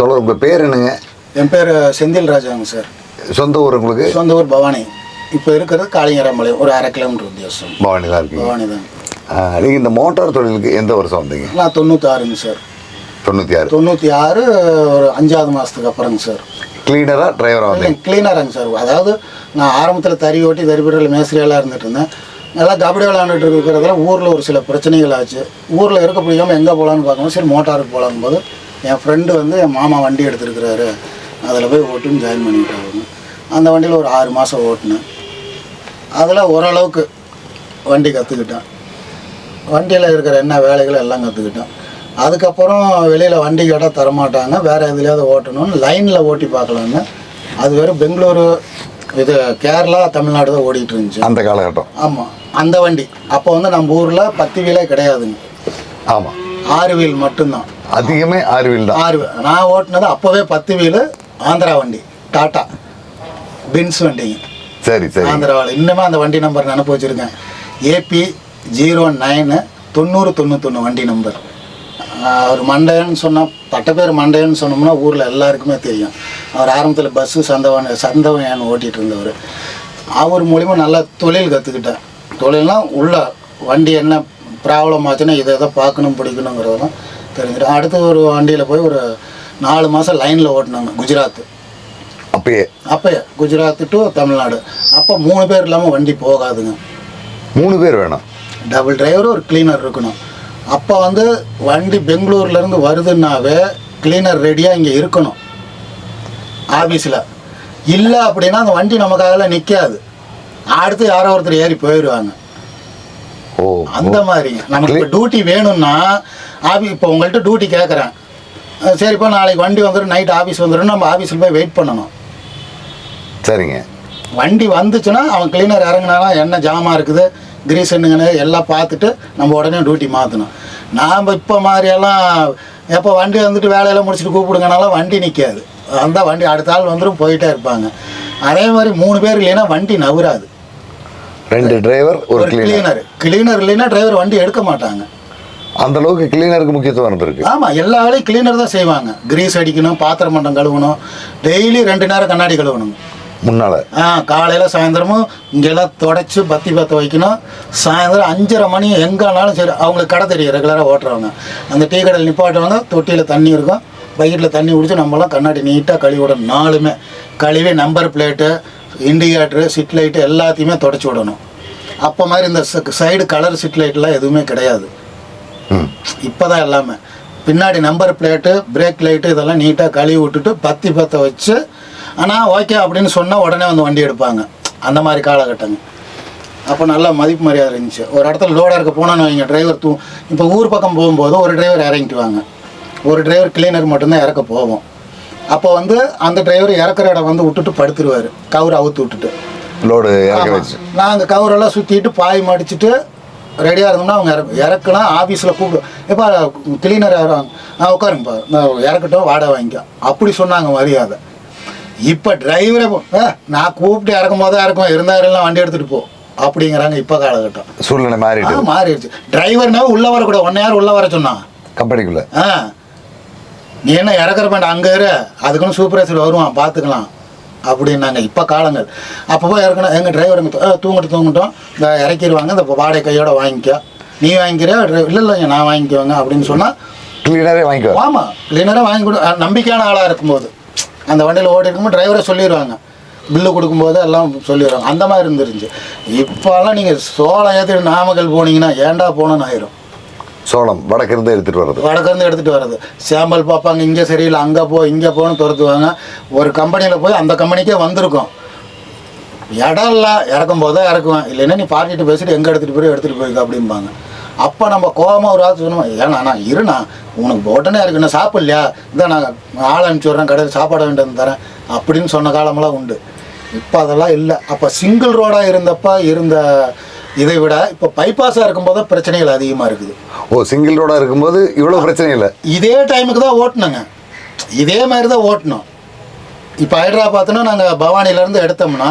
தொடர் உங்கள் பேர் என்னங்க? என் பேர் செந்தில் ராஜாங்க சார். சொந்த ஊர் உங்களுக்கு? சொந்த ஊர் பவானி. இப்போ இருக்கிறது காளிங்கராம்பாளையம் ஒரு அரை கிலோமீட்டர் வித்தியாசம். பவானி தான் இருக்கீங்க. பவானி தான். நீங்கள் இந்த மோட்டார் தொழிலுக்கு எந்த வருஷம் வந்தீங்க நான் தொண்ணூத்தாறுங்க சார். தொண்ணூற்றி ஆறு தொண்ணூற்றி ஆறு ஒரு அஞ்சாவது மாதத்துக்கு அப்புறங்க சார். கிளீனராக டிரைவராக வந்தீங்க? கிளீனராங்க சார். அதாவது நான் ஆரம்பத்தில் தறி ஓட்டி தறிப்படையில் மேஸ்திரியெல்லாம் இருந்துட்டு இருந்தேன் நல்லா கபடி விளாண்டுட்டு இருக்கிறதுல ஊரில் ஒரு சில பிரச்சனைகள் ஆச்சு. ஊரில் இருக்க முடியாமல் எங்கே போகலான்னு பார்க்கும்போது சரி மோட்டாருக்கு போகலான்னு போது என் ஃப்ரெண்டு வந்து என் மாமா வண்டி எடுத்துருக்கிறாரு. அதில் போய் ஓட்டுன்னு ஜாயின் பண்ணிவிட்டாங்க அந்த வண்டியில் ஒரு ஆறு மாதம் ஓட்டினேன். அதில் ஓரளவுக்கு வண்டி கற்றுக்கிட்டேன் வண்டியில் இருக்கிற என்ன வேலைகள் எல்லாம் கற்றுக்கிட்டேன் அதுக்கப்புறம் வெளியில் வண்டி கேட்டால் தரமாட்டாங்க. வேறு எதுலையாவது ஓட்டணும்னு லைனில் ஓட்டி பார்க்கலான்னு. அது வெறும் பெங்களூரு இது கேரளா தமிழ்நாடு தான் ஓடிட்டு இருந்துச்சு. அந்த காலகட்டம். ஆமாம் அந்த வண்டி. அப்போ வந்து நம்ம ஊரில் பத்து வீலே கிடையாதுங்க. ஆமாம் ஆறு வீல் மட்டும்தான். அதிகமே ஆறு வீல் தான். ஆறு. நான் ஓட்டினது அப்போவே பத்து வீலு ஆந்திரா வண்டி டாட்டா பென்ஸ் வண்டிங்க சரி சரி. ஆந்திராவில் இன்னுமே அந்த வண்டி நம்பர் நினப்பு வச்சுருக்கேன். ஏபி ஜீரோ நைனு தொண்ணூறு தொண்ணூத்தொன்று வண்டி நம்பர் அவர் மண்டையன்னு சொன்னால் பட்ட பேர் மண்டையன்னு சொன்னோம்னா ஊரில் எல்லாருக்குமே தெரியும். அவர் ஆரம்பத்தில் பஸ்ஸு சந்தவன் சந்தவன் ஓட்டிகிட்டு இருந்தவர். அவர் மூலிமா நல்லா தொழில் கற்றுக்கிட்டேன் தொழில்னா உள்ள வண்டி என்ன ப்ராப்ளம் ஆச்சுன்னா இதை எதை பார்க்கணும் பிடிக்கணுங்கிறதெல்லாம் தெரிஞ்சிடும் அடுத்து ஒரு வண்டியில் போய் ஒரு நாலு மாதம் லைனில் ஓட்டினாங்க குஜராத். அப்பயே? அப்போ குஜராத் டு தமிழ்நாடு. அப்போ மூணு பேர் இல்லாமல் வண்டி போகாதுங்க. மூணு பேர் வேணும். டபுள் டிரைவர் ஒரு கிளீனர் இருக்கணும். அப்போ வந்து வண்டி பெங்களூர்லேருந்து வருதுன்னாவே கிளீனர் ரெடியாக இங்கே இருக்கணும். ஆஃபீஸில் இல்லை அப்படின்னா அந்த வண்டி நமக்காக நிற்காது அடுத்து யாரோ ஒருத்தர் ஏறி போயிடுவாங்க ஓ அந்த மாதிரி நமக்கு டியூட்டி வேணும்னா ஆஃபீ இப்போ உங்கள்கிட்ட டியூட்டி கேட்குறேன் சரிப்பா நாளைக்கு வண்டி வந்துடும் நைட் ஆஃபீஸ் வந்துடும் நம்ம ஆஃபீஸில் போய் வெயிட் பண்ணணும். சரிங்க. வண்டி வந்துச்சுன்னா அவன் கிளீனர் இறங்குனானா என்ன ஜாமான் இருக்குது கிரீஸ் என்னங்கன்னு எல்லாம் பார்த்துட்டு நம்ம உடனே டியூட்டி மாற்றணும் நாம் இப்போ மாதிரியெல்லாம் எப்போ வண்டி வந்துட்டு வேலையெல்லாம் முடிச்சுட்டு கூப்பிடுங்கனாலும் வண்டி நிற்காது அந்த வண்டி அடுத்த ஆள் வந்துடும் போயிட்டே இருப்பாங்க. அதே மாதிரி மூணு பேர் இல்லைன்னா வண்டி நவுறாது. ரெண்டு டிரைவர் ஒரு கிளீனர் கிளீனர் இல்லைன்னா டிரைவர் வண்டி எடுக்க மாட்டாங்க. அந்த அளவுக்கு கிளீனருக்கு முக்கியத்துவம் இருந்திருக்கு. ஆமாம் எல்லா வேலையும் கிளீனர் தான் செய்வாங்க. கிரீஸ் அடிக்கணும் பாத்திரம் மண்டம் கழுவணும் டெய்லி ரெண்டு நேரம் கண்ணாடி கழுவணும். முன்னால. ஆ காலையில் சாயந்தரமும் இங்கெல்லாம் தொடச்சி பத்தி பற்ற வைக்கணும். சாயந்தரம் அஞ்சரை மணி எங்கேனாலும் சரி அவங்களுக்கு கடை தெரியும் ரெகுலராக ஓட்டுறவங்க. அந்த டீ கடையில் நிப்பாட்டுவாங்க தொட்டியில் தண்ணி இருக்கும். பக்கெட்டில் தண்ணி குடிச்சு நம்மலாம் கண்ணாடி நீட்டாக கழுவி விடணும். நாலுமே. கழுவி number plate indicator side light எல்லாத்தையுமே தொடச்சி விடணும். அப்போ மாதிரி இந்த சைடு கலர் சிட் லைட்லாம் எதுவுமே கிடையாது. இப்போ தான் எல்லாமே. பின்னாடி நம்பர் பிளேட்டு பிரேக் லைட்டு இதெல்லாம் நீட்டாக கழுவி விட்டுட்டு பத்தி பற்ற வச்சு ஆனால் ஓகே அப்படின்னு சொன்னால் உடனே வந்து வண்டி எடுப்பாங்க. அந்த மாதிரி காலகட்டங்க அப்போ நல்லா மதிப்பு மரியாதை இருந்துச்சு. ஒரு இடத்துல லோடாக இருக்க போனோன்னு வைங்க டிரைவர் தூ இப்போ ஊர் பக்கம் போகும்போது ஒரு டிரைவர் இறங்கிட்டுவாங்க ஒரு டிரைவர் கிளீனர் மட்டும்தான் இறக்க போவோம். அப்போ வந்து அந்த டிரைவர் இறக்குற இடம் வந்து விட்டுட்டு படுத்துருவார். கவுரை அவுத்து விட்டுட்டு. லோடு நாங்கள் கவரெல்லாம் சுற்றிட்டு பாய் மடிச்சிட்டு ரெடியாக இருந்தோம்னா அவங்க இறக்கு இறக்கலாம் ஆஃபீஸில் கூப்பிடு எப்பா கிளீனர் இறங்க ஆ உட்காருங்கப்பா நான் இறக்கட்டும் வாடகை வாங்கிக்கோ. அப்படி சொன்னாங்க மரியாதை. இப்போ டிரைவரே போ "ஏ, நான் கூப்பிட்டு இறக்கும் போது இறக்கும் இருந்தாரெல்லாம் வண்டி எடுத்துகிட்டு போ. அப்படிங்கிறாங்க இப்போ காலகட்டம். சூழ்நிலை மாறிட்டு மாறிடுச்சு. டிரைவர்னா உள்ளே வரக்கூடாது. ஒன் நேரம் உள்ளே வர சொன்னான் கம்பெனிக்குள்ள. ஆ. நீ என்ன இறக்குற வேண்டாம் அங்கே இரு. அதுக்குன்னு சூப்பர்வைசர் வருவான் பார்த்துக்கலாம் அப்படின்னாங்க. இப்போ காலங்கள். அப்போ போய் இறக்கணும் எங்கள் டிரைவர் தூங்கிட்டு தூங்கட்டும். இந்த இறக்கிடுவாங்க இந்த வாடகை கையோட வாங்கிக்கோ. நீ வாங்கிக்கிற இல்லை இல்லைங்க நான் வாங்கிக்குவேங்க அப்படின்னு சொன்னால் கிளீனரே வாங்கிக்கோ. ஆமாம் கிளீனராக வாங்கி கொடு. நம்பிக்கையான ஆளாக இருக்கும்போது. அந்த வண்டியில் ஓடி இருக்கும்போது டிரைவரை சொல்லிடுவாங்க பில்லு கொடுக்கும்போது எல்லாம் சொல்லிடுவாங்க அந்த மாதிரி இருந்துருந்துச்சு. இப்போல்லாம் நீங்கள் சோளம் ஏற்றிட்டு நாமக்கல் போனீங்கன்னா ஏன்டா போனோன்னு ஆயிரும். சோளம் வடக்கிருந்து எடுத்துகிட்டு எடுத்துட்டு வர்றது. வடக்கிருந்து எடுத்துகிட்டு வர்றது. சாம்பல் பார்ப்பாங்க இங்கே சரியில்லை அங்கே போ இங்கே போன்னு துரத்துவாங்க. ஒரு கம்பெனியில் போய் அந்த கம்பெனிக்கே வந்திருக்கோம். இடம் இல்லை இறக்கும் போது தான் இறக்குவேன். இல்லைன்னா நீ பார்ட்டிட்டு பேசிட்டு எங்கே எடுத்துகிட்டு போய் எடுத்துகிட்டு போயிருக்க அப்படிம்பாங்க. அப்போ நம்ம கோபமாக ஒரு ஆள் சொன்னோம் ஏன்னா நான் இருண்ணா உனக்கு உடனே இருக்கு என்ன சாப்பிட்லையா? இதான் நான் ஆள் அனுப்பிச்சி விட்றேன் கடையில் சாப்பாடு வேண்டியது தரேன் அப்படின்னு சொன்ன காலமெல்லாம் உண்டு. இப்போ அதெல்லாம் இல்லை. அப்போ சிங்கிள் ரோடாக இருந்தப்போ இருந்த இதை விட இப்போ பைபாஸாக இருக்கும்போது பிரச்சனைகள் அதிகமாக இருக்குது. ஓ சிங்கிள் ரோடா இருக்கும்போது இவ்வளோ பிரச்சனை இல்லை? இதே டைமுக்கு தான் ஓட்டணுங்க இதே மாதிரி தான் ஓட்டணும் இப்போ ஹைதராபாத்னா நாங்கள் பவானிலேருந்து எடுத்தோம்னா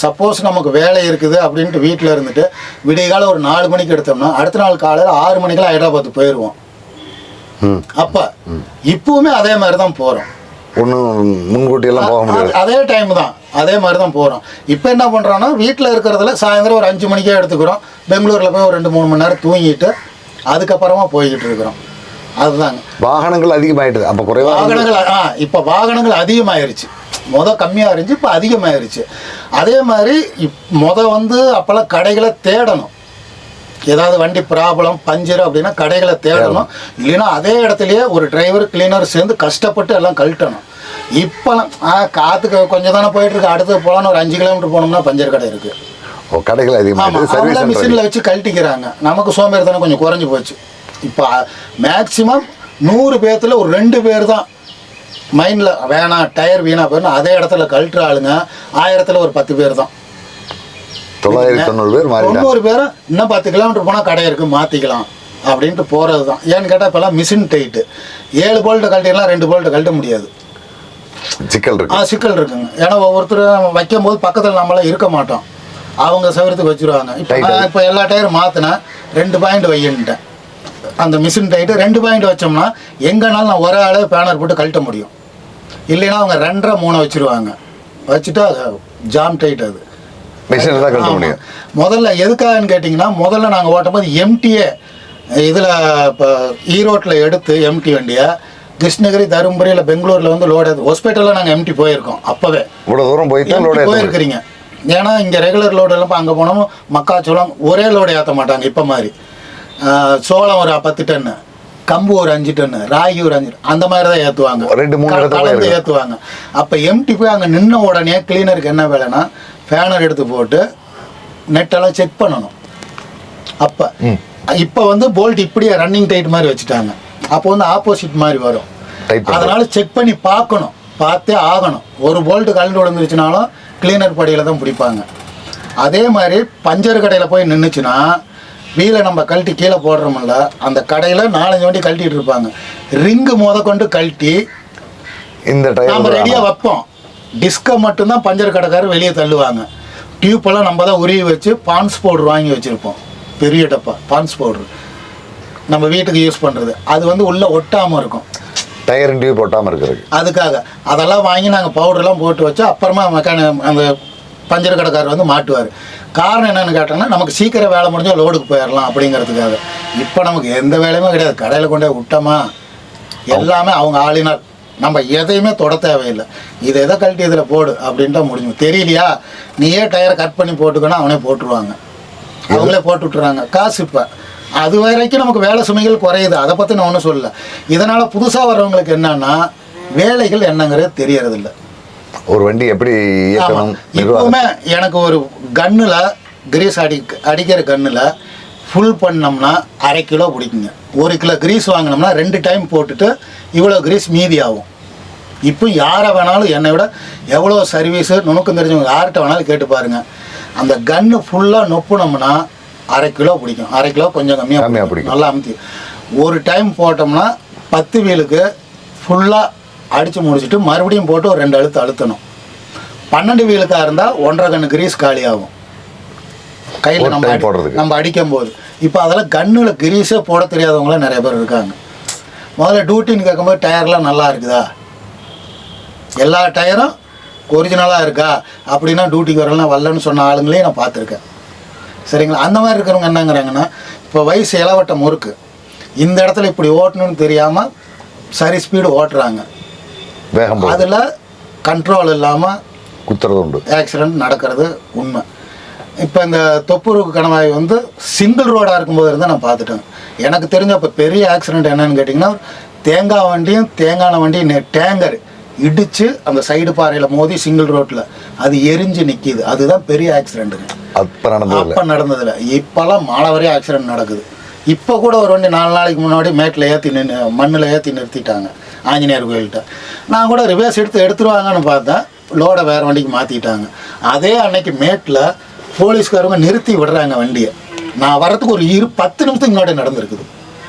சப்போஸ் நமக்கு வேலை இருக்குது அப்படின்ட்டு வீட்டில் இருந்துட்டு விடியகாலம் ஒரு நாலு மணிக்கு எடுத்தோம்னா அடுத்த நாள் காலையில் ஆறு மணிக்கெல்லாம் ஹைதராபாத் போயிடுவோம் ம். அப்போ இப்பவுமே அதே மாதிரி தான் போகிறோம் ஒன்றும் முன்கூட்டி எல்லாம் போக முடியாது. அது- டைம் தான். அதே மாதிரி தான் போகிறோம் இப்போ என்ன பண்ணுறோன்னா வீட்டில் இருக்கிறதுல சாயந்தரம் ஒரு அஞ்சு மணிக்கே எடுத்துக்கிறோம். பெங்களூரில் போய் ஒரு ரெண்டு மூணு மணி நேரம் தூங்கிட்டு அதுக்கப்புறமா போய்கிட்டு இருக்கிறோம். அதுதாங்க. வாகனங்கள் அதிகமாயிட்டுது. அப்போ குறைவாக வாகனங்கள் ஆ இப்போ வாகனங்கள் அதிகமாயிருச்சு. முத கம்மியாக இருந்துச்சு இப்போ அதிகமாயிருச்சு. அதே மாதிரி இப் முத வந்து அப்போல்லாம் கடைகளை தேடணும். ஏதாவது வண்டி ப்ராப்ளம் பஞ்சர் அப்படின்னா கடைகளை தேடணும். இல்லைன்னா அதே இடத்துலயே ஒரு டிரைவர் கிளீனர் சேர்ந்து கஷ்டப்பட்டு எல்லாம் கழட்டணும். இப்போலாம் ஆ காற்றுக்கு கொஞ்சம் தானே போயிட்டு இருக்கு அடுத்து போகலான்னு ஒரு அஞ்சு கிலோமீட்டர் போனோம்னா பஞ்சர் கடை இருக்கு. ஓ கடைகள் சென்டர் மிஷினில் வச்சு கழட்டிக்கிறாங்க. நமக்கு சோம்பேறித்தனம் கொஞ்சம் குறைஞ்சி போச்சு. இப்போ மேக்சிமம் நூறு பேர்த்துல ஒரு ரெண்டு பேர் தான் மைண்டில் வேணாம் டயர் வீணா போயிடும் அதே இடத்துல கழட்டுற ஆளுங்க ஆயிரத்தில் ஒரு பத்து பேர் தான். தொள்ளாயிரத்தி தொண்ணூறு பேர் தொண்ணூறு பேரும் இன்னும் பத்து கிலோமீட்டர் போனால் கடை இருக்குது மாற்றிக்கலாம் அப்படின்ட்டு போகிறது தான் ஏன்னு கேட்டால் இப்போல்லாம் மிஷின் டைட்டு ஏழு போல்ட்டு கழட்டிடலாம் ரெண்டு போல்ட்டு கழட்ட முடியாது. சிக்கல் ஆ இருக்கு சிக்கல் இருக்குங்க. ஏன்னா ஒவ்வொருத்தரும் வைக்கும்போது பக்கத்தில் நம்மளாம் இருக்க மாட்டோம். அவங்க சவரத்துக்கு வச்சுருவாங்க. இப்போ இப்போ எல்லா டயரும் மாற்றினேன் ரெண்டு பாயிண்ட் வையின்ட்டேன். அந்த மிஷின் டைட்டு ரெண்டு பாயிண்ட் வச்சோம்னா எங்கேனாலும் நான் ஒரே ஆளே பேனர் போட்டு கழட்ட முடியும். இல்லைன்னா அவங்க ரெண்டரை மூணு வச்சுருவாங்க. வச்சுட்டா ஜாம் டைட் அது. மிஷினில் தான் கழட்ட. முடியும். முதல்ல எதுக்காகன்னு கேட்டிங்கன்னா முதல்ல நாங்கள் ஓட்டும்போது எம்டியே இதில் இப்போ ஈரோட்டில் எடுத்து எம்டி வண்டியை கிருஷ்ணகிரி தருமபுரி இல்லை பெங்களூரில் வந்து லோடு ஹாஸ்பிட்டலில் நாங்கள் எம்டி போயிருக்கோம் அப்போவே. இவ்வளோ தூரம் போய் தான் எம்டி லோடு ஏற்ற போயிருக்கிறீங்க. ஏன்னா இங்கே ரெகுலர் லோடு எல்லாம் அங்கே போனோம் மக்காச்சோளம் ஒரே லோடு ஏற்ற மாட்டாங்க இப்போ மாதிரி. சோளம் ஒரு பத்து டன்னு கம்பு ஒரு அஞ்சு டன்னு ராகி ஒரு அஞ்சு அந்த மாதிரி தான் ஏற்றுவாங்க ரெண்டு, மூணு கலந்து. ஏற்றுவாங்க அப்போ எம்டி போய் அங்கே நின்ன உடனே கிளீனருக்கு என்ன வேலைன்னா ஃபேனர் எடுத்து போட்டு நெட்டெல்லாம் செக் பண்ணணும். அப்போ இப்போ வந்து போல்ட் இப்படியே ரன்னிங் டைட் மாதிரி வச்சுட்டாங்க. அப்போ வந்து ஆப்போசிட் மாதிரி வரும். அதனால செக் பண்ணி பார்க்கணும். பார்த்தே ஆகணும். ஒரு போல்ட் கலந்து விழுந்துருச்சுனாலும் கிளீனர் படியில் தான் பிடிப்பாங்க. அதே மாதிரி பஞ்சர் கடையில் போய் நின்றுச்சுன்னா வீலை நம்ம கழட்டி கீழே போடுறோம்ல அந்த கடையில் நாலஞ்சு வண்டி கழட்டிட்டு இருப்பாங்க. ரிங்கு முத கொண்டு கழட்டி இந்த நாம டயர் ரெடியாக வைப்போம். டிஸ்கை மட்டும்தான் பஞ்சர் கடைக்காரர் வெளியே தள்ளுவாங்க. டியூப்பெல்லாம் நம்ம தான் உருவி வச்சு பான்ஸ் பவுடர் வாங்கி வச்சுருப்போம். பெரிய டப்பா பான்ஸ் பவுடர் நம்ம வீட்டுக்கு யூஸ் பண்ணுறது அது வந்து உள்ளே ஒட்டாமல் இருக்கும். டயர் டியூப் போட்டாமல் இருக்கிறது அதுக்காக. அதெல்லாம் வாங்கி நாங்கள் பவுடர்லாம் போட்டு வச்சு அப்புறமா மெக்கானி அந்த பஞ்சர் கடைக்காரர் வந்து மாட்டுவார். காரணம் என்னன்னு கேட்டோம்னா நமக்கு சீக்கிரம் வேலை முடிஞ்சால் லோடுக்கு போயிடலாம் அப்படிங்கிறதுக்காக. இப்போ நமக்கு எந்த வேலையுமே கிடையாது. கடையில் கொண்டு போய் விட்டோமா? எல்லாமே அவங்க ஆளினார் நம்ம எதையுமே தொட தேவையில்லை. இதை எதை கழட்டி இதில் போடு அப்படின்ட்டு முடிஞ்சு தெரியலையா? நீயே டயரை கட் பண்ணி போட்டுக்கணும் அவனே போட்டுருவாங்க. அவங்களே போட்டு விட்டுறாங்க காசு இப்போ. அது வரைக்கும் நமக்கு வேலை சுமைகள் குறையுது. அதை பற்றி நான் ஒன்றும் சொல்லல. இதனால் புதுசாக வர்றவங்களுக்கு என்னன்னா வேலைகள் என்னங்கிறது தெரியறதில்ல. ஒரு வண்டி எப்படி இப்போவுமே எனக்கு ஒரு கன்னில் கிரீஸ் அடி அடிக்கிற கன்னில் ஃபுல் பண்ணோம்னா அரை கிலோ பிடிக்குங்க. ஒரு கிலோ கிரீஸ் வாங்கினோம்னா ரெண்டு டைம் போட்டுட்டு இவ்வளோ கிரீஸ் மீதி ஆகும். இப்போ யாரை வேணாலும் என்னை விட எவ்வளோ சர்வீஸு நுணுக்கம் தெரிஞ்சவங்க யார்கிட்ட வேணாலும் கேட்டு பாருங்க. அந்த கன்று ஃபுல்லாக நொப்புனோம்னா அரை கிலோ பிடிக்கும். அரை கிலோ கொஞ்சம் கம்மியா கம்மியாக பிடிக்கும். நல்லா அமுத்தி. ஒரு டைம் போட்டோம்னா பத்து வீலுக்கு ஃபுல்லாக அடித்து முடிச்சுட்டு மறுபடியும் போட்டு ஒரு ரெண்டு அழுத்து அழுத்தணும். பன்னெண்டு வீலுக்காக இருந்தால் ஒன்றரை கண்ணு கிரீஸ் காலி ஆகும் கையில் நம்ம போடுறதுக்கு. நம்ம அடிக்கும் போது இப்போ அதெல்லாம் கண்ணில் கிரீஸே போட தெரியாதவங்களாம் நிறைய பேர் இருக்காங்க. முதல்ல டியூட்டின்னு கேட்கும்போது டயர்லாம் நல்லா இருக்குதா? எல்லா டயரும் ஒரிஜினலாக இருக்கா? அப்படின்னா டியூட்டிக்கு வரலாம் வரலன்னு சொன்ன ஆளுங்களையும் நான் பார்த்துருக்கேன். சரிங்களா? அந்த மாதிரி இருக்கிறவங்க என்னங்கிறாங்கன்னா இப்போ வயசு இளவட்டம் முறுக்கு. இந்த இடத்துல இப்படி ஓட்டணும்னு தெரியாமல் சரி ஸ்பீடு ஓட்டுறாங்க. அதில் கண்ட்ரோல் இல்லாமல் குத்துறது உண்டு. ஆக்சிடென்ட் நடக்கிறது உண்மை. இப்போ இந்த தொப்பூருக்கு கணவாய் வந்து சிங்கிள் ரோடாக இருக்கும்போது இருந்தால் நான் பார்த்துட்டேன். எனக்கு தெரிஞ்ச இப்போ பெரிய ஆக்சிடென்ட் என்னன்னு கேட்டிங்கன்னா தேங்காய் வண்டியும் தேங்காய் வண்டியும் டேங்கர் இடித்து அந்த சைடு பாறையில் மோதி சிங்கிள் ரோட்டில் அது எரிஞ்சு நிற்கிது அதுதான் பெரிய ஆக்சிடென்ட்டுங்க அப்போ நடந்தது அப்போ நடந்ததில்ல. இப்போல்லாம் மாலை வரையும் ஆக்சிடென்ட் நடக்குது. இப்போ கூட ஒரு வண்டி நாலு நாளைக்கு முன்னாடி மேட்டில் ஏற்றி நின்று மண்ணில் ஏற்றி நிறுத்திட்டாங்க ஆஞ்சநேயர் கோயில்கிட்ட. நான் கூட ரிவர்ஸ் எடுத்து எடுத்துருவாங்கன்னு பார்த்தேன். லோடை வேறு வண்டிக்கு மாற்றிட்டாங்க அதே அன்னைக்கு மேட்டில் போலீஸ்காரங்க நிறுத்தி விடுறாங்க வண்டியை. நான் வரதுக்கு ஒரு இரு பத்து நிமிஷத்துக்கு முன்னாடி நடந்திருக்குது.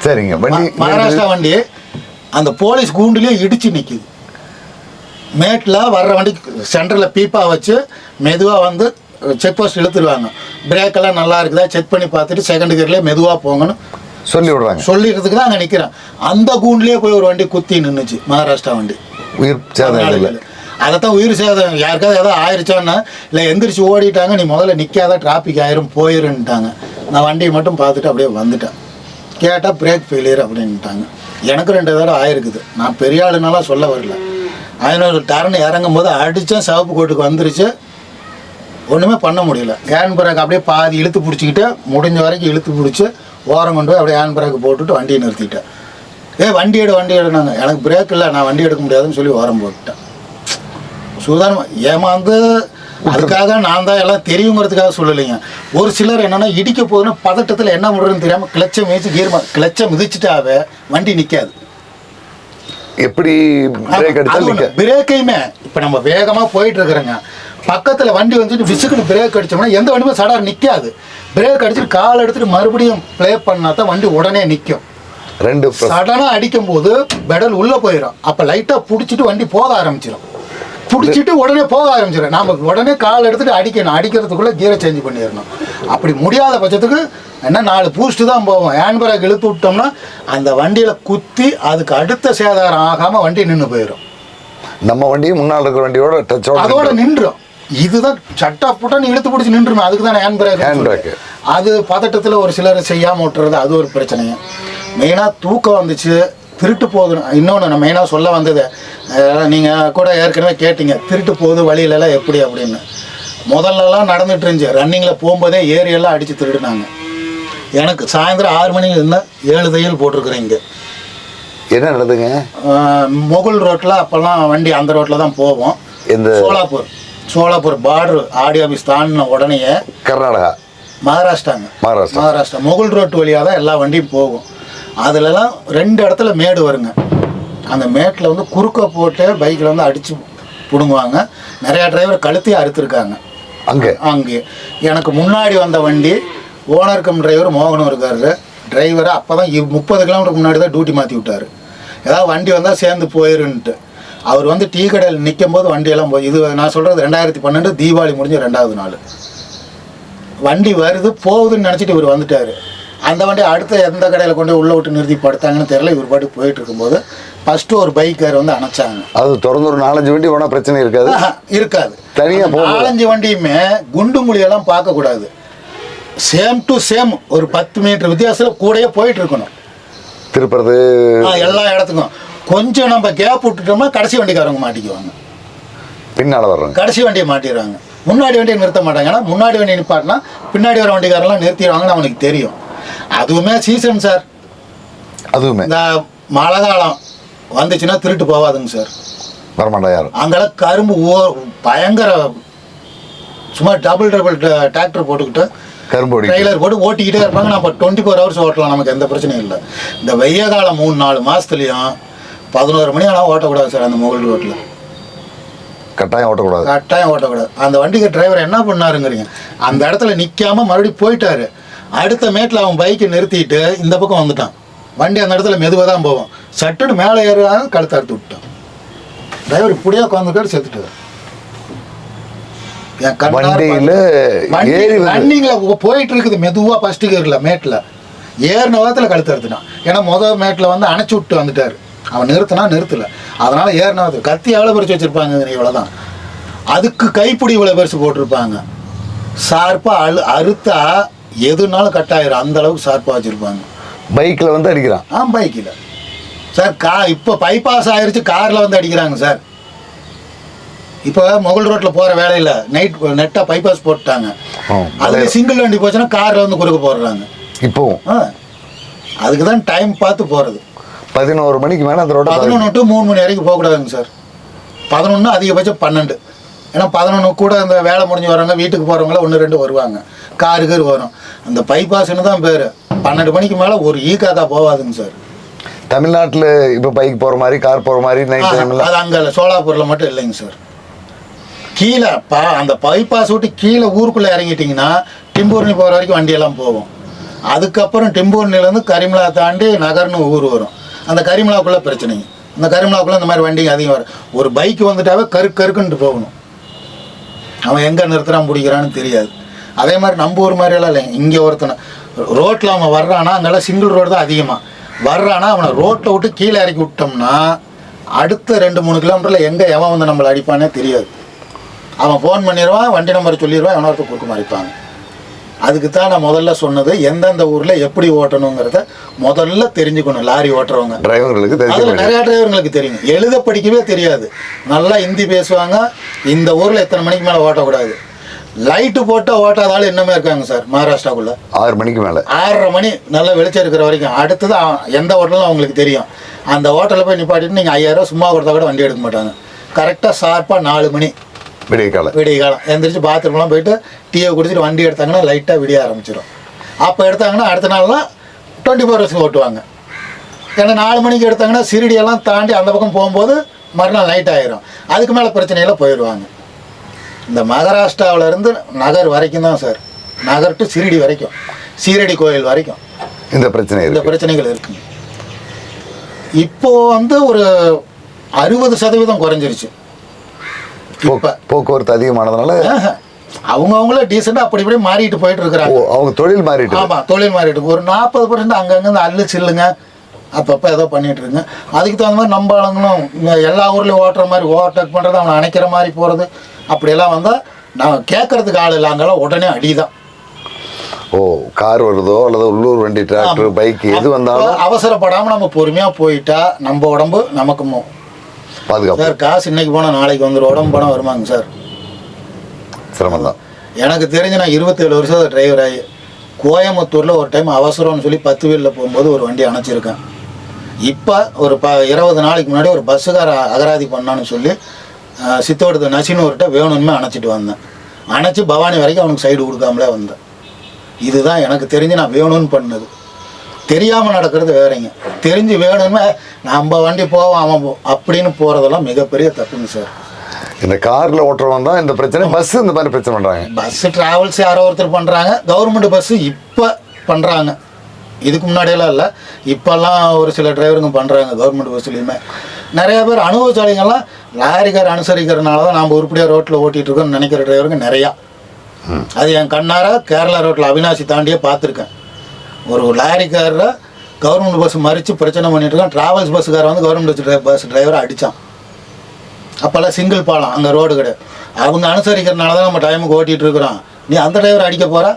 சரிங்க வண்டி மகாராஷ்டிரா வண்டி அந்த போலீஸ் கூண்டுலேயே இடிச்சு நிற்கிது மேட்டில் வர்ற வண்டிக்கு சென்டரில் பீப்பா வச்சு மெதுவாக வந்து செக் போஸ்ட் இழுத்துருவாங்க. பிரேக் எல்லாம் நல்லா இருக்குதா? செக் பண்ணி பார்த்துட்டு செகண்ட் கியர்லேயே மெதுவாக போங்கன்னு சொல்லி விடுறாங்க. சொல்லிடுறதுக்கு தான் அங்கே நிற்கிறேன் அந்த கூண்டுலேயே போய் ஒரு வண்டி குத்தி நின்றுச்சு மகாராஷ்டிரா வண்டி. உயிர் சேதம் இல்லை. அதைத்தான் உயிர் சேதம். யாருக்காவது ஏதோ ஆயிடுச்சோன்னா இல்லை எந்திரிச்சு ஓடிட்டாங்க நீ முதல்ல நிற்காத டிராஃபிக் ஆயிரும் போயிருன்ட்டாங்க. நான் வண்டியை மட்டும் பார்த்துட்டு அப்படியே வந்துட்டேன். கேட்டால் பிரேக் ஃபெயிலியர் அப்படின்ட்டாங்க. எனக்கு ரெண்டு தடவை ஆயிருக்குது. நான் பெரிய ஆளுனாலாம் சொல்ல வரல. ஐநூறு டர்ன் இறங்கும் போது அடித்தேன் சிவப்பு கோட்டுக்கு வந்துருச்சு. ஒன்றுமே பண்ண முடியல. ஹேண்ட் பிரேக் அப்படியே பாதி இழுத்து பிடிச்சிக்கிட்டு முடிஞ்ச வரைக்கும் இழுத்து பிடிச்சி ஓரம் கொண்டு போய் அப்படியே ஹேண்ட் பிரேக் போட்டுட்டு வண்டியை நிறுத்திட்டேன். ஏ வண்டி எடு வண்டி எடுனாங்க எனக்கு பிரேக் இல்லை நான் வண்டி எடுக்க முடியாதுன்னு சொல்லி ஓரம் போட்டுட்டேன். சுதாரணமாக ஏமாந்து அதுக்காக நான் தான் எல்லாம் தெரியுங்கிறதுக்காக சொல்லலைங்க. ஒரு சிலர் என்னன்னா இடிக்க போகுதுன்னா பதட்டத்தில் என்ன பண்ணுறதுன்னு தெரியாமல் கிளச்சை மிதிச்சு கீர் கிளச்சை மிதிச்சிட்டாவே வண்டி நிற்காது எப்படி பிரேக் நிக்க பிரேக்கையுமே இப்போ நம்ம வேகமாக போயிட்டு இருக்கிறோங்க பக்கத்தில் வண்டி வந்துட்டு விசுக்குன்னு பிரேக் அடிச்சோம்னா எந்த வண்டியுமே சடார் நிற்காது பிரேக் அடிச்சுட்டு கால் எடுத்துட்டு மறுபடியும் ப்ளே பண்ணா தான் வண்டி உடனே நிற்கும் ரெண்டு. சடனாக அடிக்கும் போது பெடல் உள்ளே போயிடும் அப்போ லைட்டாக பிடிச்சிட்டு வண்டி போக ஆரம்பிச்சிடும் பிடிச்சிட்டு உடனே போக ஆரம்பிச்சிடும் நாம உடனே கால் எடுத்துட்டு அடிக்கணும். அடிக்கிறதுக்குள்ளே கீரை சேஞ்ச் பண்ணிடணும். அப்படி முடியாத பட்சத்துக்கு என்ன நாலு பூஸ்ட்டு தான் போவோம். ஹேண்ட் பிரேக் இழுத்து விட்டோம்னா அந்த வண்டியில் குத்தி அதுக்கு அடுத்த சேதாரம் ஆகாமல் வண்டி நின்று போயிடும் நம்ம வண்டி முன்னால் இருக்கிற வண்டியோட அதோட டச்சோட நின்றும். இதுதான் சட்டா புட்டன்னு இழுத்து பிடிச்சி நின்றுமே. அதுக்கு தான் ஹேண்ட் பிரேக் Hand brake. அது பதட்டத்தில் ஒரு சிலர் செய்யாமல் விட்டுறது அது ஒரு பிரச்சனைங்க மெயினாக தூக்கம் வந்துச்சு. திருட்டு போகுது. இன்னொன்று நான் மெயினாக சொல்ல வந்தது நீங்கள் கூட ஏற்கனவே கேட்டீங்க திருட்டு போகுது வழியிலலாம் எப்படி அப்படின்னு. முதல்லலாம் நடந்துட்டு இருந்துச்சு ரன்னிங்கில் போகும்போதே ஏரியெல்லாம் அடித்து திருடுனாங்க. எனக்கு சாயந்தரம் ஆறு மணிக்கு இருந்தால் ஏழு தையல் போட்டிருக்கிறேன் இங்கே. என்ன நடந்துங்க? முகுல் ரோட்டில் அப்போல்லாம் வண்டி அந்த ரோட்டில் தான் போவோம். இந்த சோலாப்பூர். சோலாப்பூர் பார்டர் ஆடி ஆஃபீஸ் தாண்டின உடனேயே கர்நாடகா. மகாராஷ்டிராங்க. மகாராஷ்டிரா. மகாராஷ்டிரா. முகுல் ரோட்டு வழியாக தான் எல்லா வண்டியும் போகும். அதுலலாம் ரெண்டு இடத்துல மேடு வருங்க. அந்த மேட்டில் வந்து குறுக்க போட்டு பைக்கில் வந்து அடித்து பிடுங்குவாங்க. நிறையா டிரைவர் கழுத்தையும் அறுத்துருக்காங்க. அங்கே? அங்கே. எனக்கு முன்னாடி வந்த வண்டி ஓனர் கம் டிரைவர் மோகனும் இருக்காரு டிரைவரை அப்போ தான் முப்பது கிலோமீட்டர் முன்னாடி தான் டியூட்டி மாற்றி விட்டார். ஏதாவது வண்டி வந்தால் சேர்ந்து போயிருன்ட்டு. அவர் வந்து டீ கடையில் நிற்கும் போது வண்டியெல்லாம் போய் இது நான் சொல்கிறது ரெண்டாயிரத்தி பன்னெண்டு தீபாவளி முடிஞ்ச ரெண்டாவது நாள். வண்டி வருது போகுதுன்னு நினச்சிட்டு இவர் வந்துட்டார். அந்த வண்டி அடுத்த எந்த கடையில் கொண்டு உள்ளே விட்டு நிறுத்தி படுத்தாங்கன்னு தெரியல. இவர் பாட்டு போயிட்டு இருக்கும்போது ஃபஸ்ட்டு ஒரு பைக்கார் வந்து அணைச்சாங்க. அது திறந்து ஒரு நாலஞ்சு வண்டி போனால் பிரச்சனை இருக்காது. இருக்காது. தனியா அந்த போகும். நாலஞ்சு வண்டியுமே குண்டு குழியெல்லாம் பார்க்கக்கூடாது சேம் டு சேம் ஒரு பத்து மீட்டர் வித்தியாசத்தில் கூடயே போயிட்டு இருக்கணும். திருப்புறது. எல்லா இடத்துக்கும். கொஞ்சம் நம்ம கேப் விட்டுட்டோம்னா கடைசி வண்டிக்காரங்க மாட்டிக்குவாங்க. பின்னால் வர்றாங்க கடைசி வண்டியை மாட்டிடுறாங்க. முன்னாடி வண்டியை நிறுத்த மாட்டாங்க. ஏன்னா முன்னாடி வண்டியை நிப்பாட்டினா பின்னாடி வர வண்டிக்காரெல்லாம் நிறுத்திடுவாங்கன்னு அவனுக்கு தெரியும். அதுவுமே சீசன் சார். அதுவுமே. இந்த மழை காலம் வந்துச்சுன்னா திருட்டு போகாதுங்க சார். வரமாட்டா யாரும்? அங்கெல்லாம் கரும்பு ஓ பயங்கர சும்மா டபுள் டபுள் டிராக்டர் போட்டுக்கிட்டு கரும்பு ட்ரெய்லர் போட்டு ஓட்டிக்கிட்டே இருப்பாங்க. நம்ம டுவெண்ட்டி ஃபோர் ஹவர்ஸ் ஓட்டலாம். நமக்கு எந்த பிரச்சனையும் இல்லை. இந்த வெய்ய காலம் மூணு நாலு மாதத்துலேயும் பதினோரு மணி ஆனால் ஓட்டக்கூடாது சார் அந்த முகல் ரோட்டில் கட்டாயம் ஓட்டக்கூடாது. கட்டாயம் ஓட்டக்கூடாது. அந்த வண்டிக்கு டிரைவர் என்ன பண்ணாருங்கிறீங்க. அந்த இடத்துல நிற்காம மறுபடியும் போயிட்டாரு. அடுத்த மேட்டில் அவன் பைக்கை நிறுத்திட்டு இந்த பக்கம் வந்துட்டான். வண்டி அந்த இடத்துல மெதுவாக தான் போவோம் சட்டுன்னு மேலே ஏறாங்க கழுத்தை அறுத்து விட்டான். டிரைவர் இப்படியே உட்காந்துக்காரு செத்துட்டாரு. வண்டியில போயிட்டு இருக்குது மெதுவா ஃபர்ஸ்ட் கியர்ல மேட்ல. ஏறின விதத்துல கழுத்து அறுத்துனான் ஏன்னா முதல் மேட்ல வந்து அணைச்சு விட்டு வந்துட்டாரு. அவன் நிறுத்தினா நிறுத்தல. அதனால ஏறின விதத்துல கத்தி எவ்வளோ பெருசு வச்சிருப்பாங்க இவ்வளோதான் அதுக்கு கைப்பிடி இவ்வளோ பெருசு போட்டிருப்பாங்க. ஷார்ப்பாக அழு அறுத்தா எதுனாலும் கட் ஆயிரும். அந்த அளவுக்கு ஷார்ப்பாக வச்சுருப்பாங்க. பைக்கில் வந்து அடிக்கிறான். ஆ பைக்கில் சார் கா இப்போ பைபாஸ் ஆயிருச்சு காரில் வந்து அடிக்கிறாங்க சார். இப்போ முகல் ரோட்டில் போகிற வேலையில் நைட் நெட்டாக பைபாஸ் போட்டுட்டாங்க. அதுல சிங்கிள் வண்டி போச்சுன்னா காரில் வந்து குறுக்க போடுறாங்க. இப்போவும் ஆ. அதுக்கு தான் டைம் பார்த்து போகிறது பதினோரு மணிக்கு மேலே அந்த ரோட்டை பதினொன்று டு மூணு மணி வரைக்கும் போகக்கூடாதுங்க சார். பதினொன்று அதிகபட்சம் பன்னெண்டு. ஏன்னா பதினொன்று கூட அந்த வேலை முடிஞ்சு வரவங்க வீட்டுக்கு போகிறவங்கள ஒன்று ரெண்டு வருவாங்க. காரு கார் வரும். அந்த பைபாஸ்னு தான் பேர். பன்னெண்டு மணிக்கு மேலே ஒரு ஈ காக்கா போகாதுங்க சார் தமிழ்நாட்டில் இப்போ பைக் போகிற மாதிரி கார் போகிற மாதிரி நைட் டைமில் அது அங்கே சோலாப்பூரில் மட்டும் இல்லைங்க சார் கீழே பா அந்த பைபாஸ் விட்டு கீழே ஊருக்குள்ளே இறங்கிட்டிங்கன்னா டிம்பூர்னி போகிற வரைக்கும் வண்டியெல்லாம் போகும். அதுக்கப்புறம் டிம்பூர்னிலேருந்து கரிமலா தாண்டி நகர்னு ஊர் வரும். அந்த கரிமலாக்குள்ளே பிரச்சனைங்க. அந்த கரிமலாக்குள்ளே இந்த மாதிரி வண்டிங்க அதிகம் வரும். ஒரு பைக் வந்துட்டாவே கரு கருக்குன்ட்டு போகணும். அவன் எங்கே நிறுத்துறான் பிடிக்கிறான்னு தெரியாது. அதே மாதிரி நம்ம ஊர் மாதிரியெல்லாம் இல்லை இங்கே ஒருத்தனை ரோட்டில் அவன் வர்றானா அங்கெல்லாம் சிங்கிள் ரோடு தான் அதிகமாக வர்றானா அவனை ரோட்டை விட்டு கீழே இறக்கி விட்டோம்னா அடுத்த ரெண்டு மூணு கிலோமீட்டரில் எங்கே எவன் வந்து நம்மளை அடிப்பானே தெரியாது. அவன் ஃபோன் பண்ணிடுவான் வண்டி நம்பர் சொல்லிடுவான் எவனோ ஒருத்தர் கொடுக்க மறைப்பாங்க அதுக்கு தான் நான் முதல்ல சொன்னது எந்தெந்த ஊரில் எப்படி ஓட்டணுங்கிறத முதல்ல தெரிஞ்சுக்கணும் லாரி ஓட்டுறவங்க. டிரைவர்களுக்கு அதில் நிறைய டிரைவர்களுக்கு தெரியும். எழுத படிக்கவே தெரியாது. நல்லா ஹிந்தி பேசுவாங்க இந்த ஊரில் எத்தனை மணிக்கு மேலே ஓட்டக்கூடாது. லைட்டு போட்டு ஓட்டாதாலும் இன்னமே இருக்காங்க சார் மகாராஷ்டிராக்குள்ள. ஆறு மணிக்கு மேலே. ஆறரை மணி நல்லா வெளிச்சம் இருக்கிற வரைக்கும். அடுத்தது எந்த ஹோட்டலும் அவங்களுக்கு தெரியும். அந்த ஹோட்டலில் போய் நிப்பாட்டிட்டு நீங்கள் ஐயாயிரம் சும்மா கொடுத்தா கூட வண்டி எடுக்க மாட்டாங்க. கரெக்டாக ஷார்ப்பாக நாலு மணி. விடிய காலை விடிய காலம் எந்திரிச்சு பாத்ரூம்லாம் போயிட்டு டீயை குடிச்சிட்டு வண்டி எடுத்தாங்கன்னா லைட்டாக விடிய ஆரம்பிச்சிடும் அப்போ எடுத்தாங்கன்னா அடுத்த நாள்லாம் டுவெண்ட்டி ஃபோர் ஹவர்ஸ் ஓட்டுவாங்க. ஏன்னா நாலு மணிக்கு எடுத்தாங்கன்னா சிறுடியெல்லாம் தாண்டி அந்த பக்கம் போகும்போது மறுநாள் நைட் ஆயிரும். அதுக்கு மேலே பிரச்சனையில் போயிடுவாங்க. இந்த மகாராஷ்டிராவுல இருந்து நகர் வரைக்கும் தான் சார். நகர் டு சிரிடி வரைக்கும். சீரடி கோயில் வரைக்கும். இந்த பிரச்சனை இந்த பிரச்சனைகள் இருக்குங்க இப்போ வந்து ஒரு அறுபது சதவீதம் குறைஞ்சிருச்சு. போக்குவரத்து அதிகமானதுனால அவங்க அவங்கள டீசெண்டாக அப்படி இப்படி மாறிட்டு போயிட்டு இருக்கிறாங்க. அவங்க தொழில் மாறிட்டு ஆமாம் தொழில் மாறிட்டு ஒரு நாற்பது பர்சன்ட் அங்கங்கே இந்த அல்லு சில்லுங்க. அப்பப்போ ஏதோ பண்ணிட்டு இருக்குங்க அதுக்கு தகுந்த மாதிரி நம்ம ஆளுங்களும் எல்லா ஊர்லேயும் ஓட்டுற மாதிரி ஓவர்டேக் பண்ணுறது அவனை அணைக்கிற மாதிரி போகிறது அப்படியெல்லாம் வந்தால் நான் கேட்கறதுக்கு ஆள் இல்லை. அங்கெல்லாம் உடனே அடிதான். ஓ கார் வருதோ அல்லது உள்ளூர் வண்டி டிராக்டர் பைக் எது வந்தாலும் அவசரப்படாமல் நம்ம பொறுமையாக போயிட்டா நம்ம உடம்பு நமக்கு பாதுகாப்பு. சார் காசு இன்னைக்கு போனால் நாளைக்கு வந்துடும் உடம்பு பணம் வருமாங்க சார். சிரமம் தான் எனக்கு தெரிஞ்சு நான் இருபத்தேழு வருஷம் டிரைவர் ஆகி கோயம்புத்தூரில் ஒரு டைம் அவசரம்னு சொல்லி பத்து வீலில் போகும்போது ஒரு வண்டி அணைச்சிருக்கேன். இப்போ ஒரு ப இருபது நாளைக்கு முன்னாடி ஒரு பஸ்ஸுக்கார அகராதி பண்ணான்னு சொல்லி சித்தோடது நசினூர்கிட்ட வேணும்னு அணைச்சிட்டு வந்தேன். அணைச்சி பவானி வரைக்கும் அவனுக்கு சைடு கொடுக்காமலே வந்தேன். இதுதான் எனக்கு தெரிஞ்சு நான் வேணும்னு பண்ணது. தெரியாமல் நடக்கிறது வேறங்க. தெரிஞ்சு வேணும்னு நம்ம வண்டி போவோம் அவன் போ அப்படின்னு போகிறதெல்லாம் மிகப்பெரிய தப்புங்க சார். இந்த கார்ல ஓட்டுறவன் தான் இந்த பிரச்சனை பஸ் இந்த மாதிரி பிரச்சனை பண்றாங்க. பஸ் டிராவல்ஸ் யாரோ ஒருத்தர் பண்ணுறாங்க கவர்மெண்ட் பஸ்ஸு இப்போ பண்ணுறாங்க இதுக்கு முன்னாடியெல்லாம் இல்லை. இப்போல்லாம் ஒரு சில டிரைவருங்க பண்ணுறாங்க கவர்மெண்ட் பஸ்ஸுலேயுமே நிறைய பேர் அனுபவசாலிங்கெல்லாம் லாரிக்கார் அனுசரிக்கிறனால தான் நாம் உருப்படியாக ரோட்டில் ஓட்டிகிட்டு இருக்கோம்னு நினைக்கிற டிரைவருங்க நிறையா. அது என் கண்ணார கேரளா ரோட்டில் அவினாசி தாண்டியே பார்த்துருக்கேன். ஒரு லாரிக்காரரை கவர்மெண்ட் பஸ் மறித்து பிரச்சனை பண்ணிட்டு இருக்கான். டிராவல்ஸ் பஸ்ஸுக்காரன் வந்து கவர்மெண்ட் பஸ் டிரைவரை அடித்தான் அப்போல்லாம் சிங்கிள் பாலம் அங்கே ரோடு கிடையாது அவங்க அனுசரிக்கிறனால தான் நம்ம டைமுக்கு ஓட்டிகிட்டு இருக்கிறோம். நீ அந்த டிரைவர் அடிக்க போகிற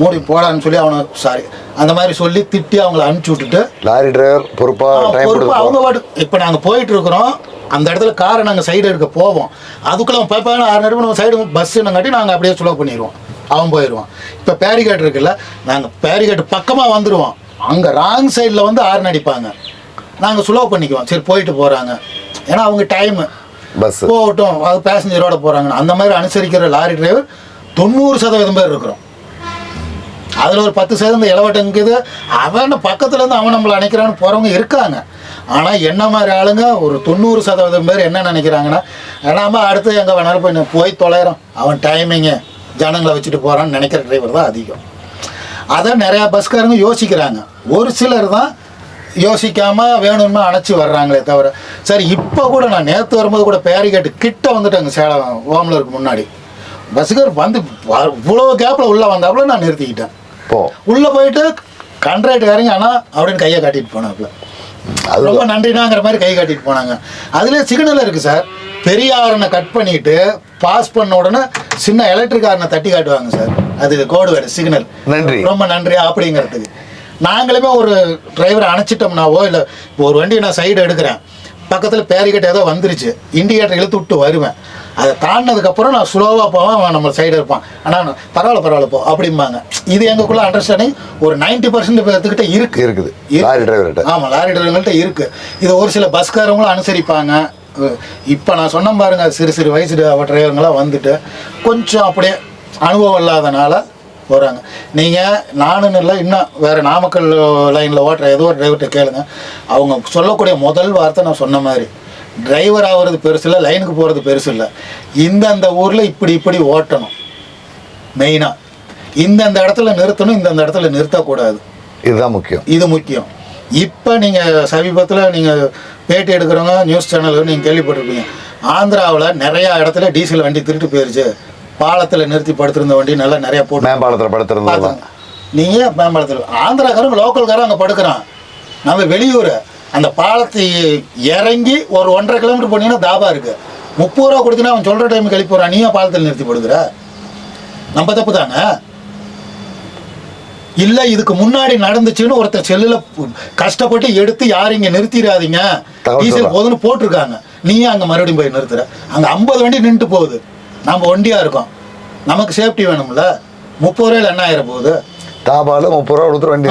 மூடி போடான்னு சொல்லி அவனை சாரி அந்த மாதிரி சொல்லி திட்டி அவங்கள அனுப்பிச்சி விட்டுட்டு லாரி டிரைவர் பொறுப்பா டைம் பொறுப்பு கொடுத்து அவங்க பாட்டு இப்போ நாங்கள் போயிட்டு இருக்கிறோம். அந்த இடத்துல காரை நாங்கள் சைடு எடுக்க போவோம். அதுக்குள்ள அவன் பார்ப்பாங்க ஆறு நடுவு நம்ம சைடு பஸ்ஸுன்னு நாங்கள் அப்படியே ஸ்லோ பண்ணிடுவோம். அவன் போயிடுவான். இப்போ பேரிகேட் இருக்குல்ல நாங்கள் பேரிகேட் பக்கமாக வந்துடுவோம் அங்கே ராங் சைடில் வந்து ஆறு அடிப்பாங்க. நாங்கள் ஸ்லோ பண்ணிக்குவோம். சரி போயிட்டு போகிறாங்க ஏன்னா அவங்க டைமு பஸ் போகட்டும் அது பேசஞ்சரோட போகிறாங்க அந்த மாதிரி அனுசரிக்கிற லாரி டிரைவர் தொண்ணூறு சதவீதம் பேர் இருக்கிறோம். அதில் ஒரு பத்து சதவீதம் இளவட்டங்குது அவன் பக்கத்துல இருந்து அவன் நம்மளை நினைக்கிறான்னு போகிறவங்க இருக்காங்க. ஆனால் என்ன மாதிரி ஆளுங்க? ஒரு தொண்ணூறு சதவீதம் பேர் என்ன நினைக்கிறாங்கன்னா நாம அடுத்து எங்கே வேணாலும் போய் போய் தொலைகிறோம் அவன் டைமிங்கு ஜனங்களை வச்சுட்டு போகிறான்னு நினைக்கிற டிரைவர் தான் அதிகம். அதை நிறையா பஸ்காரங்க யோசிக்கிறாங்க. ஒரு சிலர் தான் யோசிக்காம வேணும்னு அணைச்சி வர்றாங்களே தவிர சரி இப்போ கூட நான் நேற்று வரும்போது கூட பேரிகேட்டு கிட்ட வந்துட்டாங்க சேலம் ஓமலருக்கு முன்னாடி. பஸ்ஸுக்கார் வந்து இவ்வளோ கேப்பில் உள்ளே வந்தாப்புல நான் நிறுத்திக்கிட்டேன். போ. உள்ளே போயிட்டு கண்ட்ராக்ட் இறங்கி ஆனால் அப்படின்னு கையை காட்டிட்டு போனாப்புல. அது ரொம்ப நன்றினாங்கிற மாதிரி கை காட்டிட்டு போனாங்க. அதுலேயே சிக்னல் இருக்குது சார். பெரிய ஆரனை கட் பண்ணிட்டு பாஸ் பண்ண உடனே சின்ன எலக்ட்ரிக் ஆரனை தட்டி காட்டுவாங்க சார் அது கோடு வேறு சிக்னல் நன்றி. ரொம்ப நன்றி அப்படிங்கிறதுக்கு. நாங்களுமே ஒரு டிரைவரை அணைச்சிட்டோம்னாவோ இல்லை இப்போ ஒரு வண்டியை நான் சைடு எடுக்கிறேன் பக்கத்தில் பேரிகட் ஏதோ வந்துருச்சு இண்டிகேட்டர் இழுத்து விட்டு வருவேன். அதை தாண்டினதுக்கப்புறம் நான் ஸ்லோவாக போவேன் அவன் நம்ம சைடு இருப்பான். ஆனால் பரவாயில்ல பரவாயில்ல போ அப்படிம்பாங்க. இது எங்களுக்குள்ள அண்டர்ஸ்டாண்டிங் ஒரு நைன்டி பர்சன்ட் பேர்த்துக்கிட்ட இருக்கு. இருக்குது. இருக்கு. லாரி டிரைவர்கிட்ட ஆமாம் லாரி டிரைவர்கள்ட்ட இருக்கு. இது ஒரு சில பஸ்காரங்களும் அனுசரிப்பாங்க. இப்போ நான் சொன்ன பாருங்க சிறு சிறு வயசு டிரைவருங்களாம் வந்துட்டு கொஞ்சம் அப்படியே அனுபவம் இல்லாதனால போகிறாங்க நீங்கள் நானுன்னு இல்லை இன்னும் வேறு நாமக்கல் லைனில் ஓட்டுற ஏதோ ஒரு டிரைவர்கிட்ட கேளுங்க. அவங்க சொல்லக்கூடிய முதல் வார்த்தை நான் சொன்ன மாதிரி டிரைவர் ஆகிறது பெருசு இல்லை லைனுக்கு போகிறது பெருசு இல்லை. இந்தந்த ஊரில் இப்படி இப்படி ஓட்டணும். மெயினாக இந்தந்த இடத்துல நிறுத்தணும் இந்தந்த இடத்துல நிறுத்தக்கூடாது. இதுதான் முக்கியம். இது முக்கியம். இப்போ நீங்கள் சமீபத்தில் நீங்கள் பேட்டி எடுக்கிறவங்க நியூஸ் சேனல் நீங்கள் கேள்விப்பட்டிருப்பீங்க. ஆந்திராவில் நிறையா இடத்துல டீசல் வண்டி திருட்டு போயிருச்சு. பாலத்தில் நிறுத்தி படுத்திருந்த வண்டி நல்லா நிறையா போட்டு மேம்பாலத்தில் படுத்திருந்ததெல்லாம் பார்த்தாங்க நீங்கள் மேம்பாலத்தில் ஆந்திராக்காரங்க லோக்கல்காரன் அங்கே படுக்கிறான். நம்ம வெளியூர். அந்த பாலத்தை இறங்கி ஒரு ஒன்றரை கிலோமீட்டர் போனீங்கன்னா தாபா இருக்கு. முப்பது ரூபா கொடுத்தீங்கன்னா அவன் சொல்கிற டைமுக்கு எழுப்பி போகிறான் நீயா பாலத்தில் நிறுத்தி போடுகிற நம்ம தப்பு தானே? இல்லை இதுக்கு முன்னாடி நடந்துச்சுன்னு ஒருத்தர் செல்லில் கஷ்டப்பட்டு எடுத்து யாரும் இங்கே நிறுத்திடாதீங்க? டீசல். போதுன்னு போட்டிருக்காங்க. நீயே அங்கே மறுபடியும் போய் நிறுத்துற. அங்கே ஐம்பது வண்டி நின்றுட்டு போகுது. நம்ம ஒண்டியாக இருக்கோம். நமக்கு சேஃப்டி வேணும்ல. முப்பது ரூபாயில் என்ன ஆயிர போகுது? தாபால முப்பது ரூபா கொடுத்துட்டு வண்டி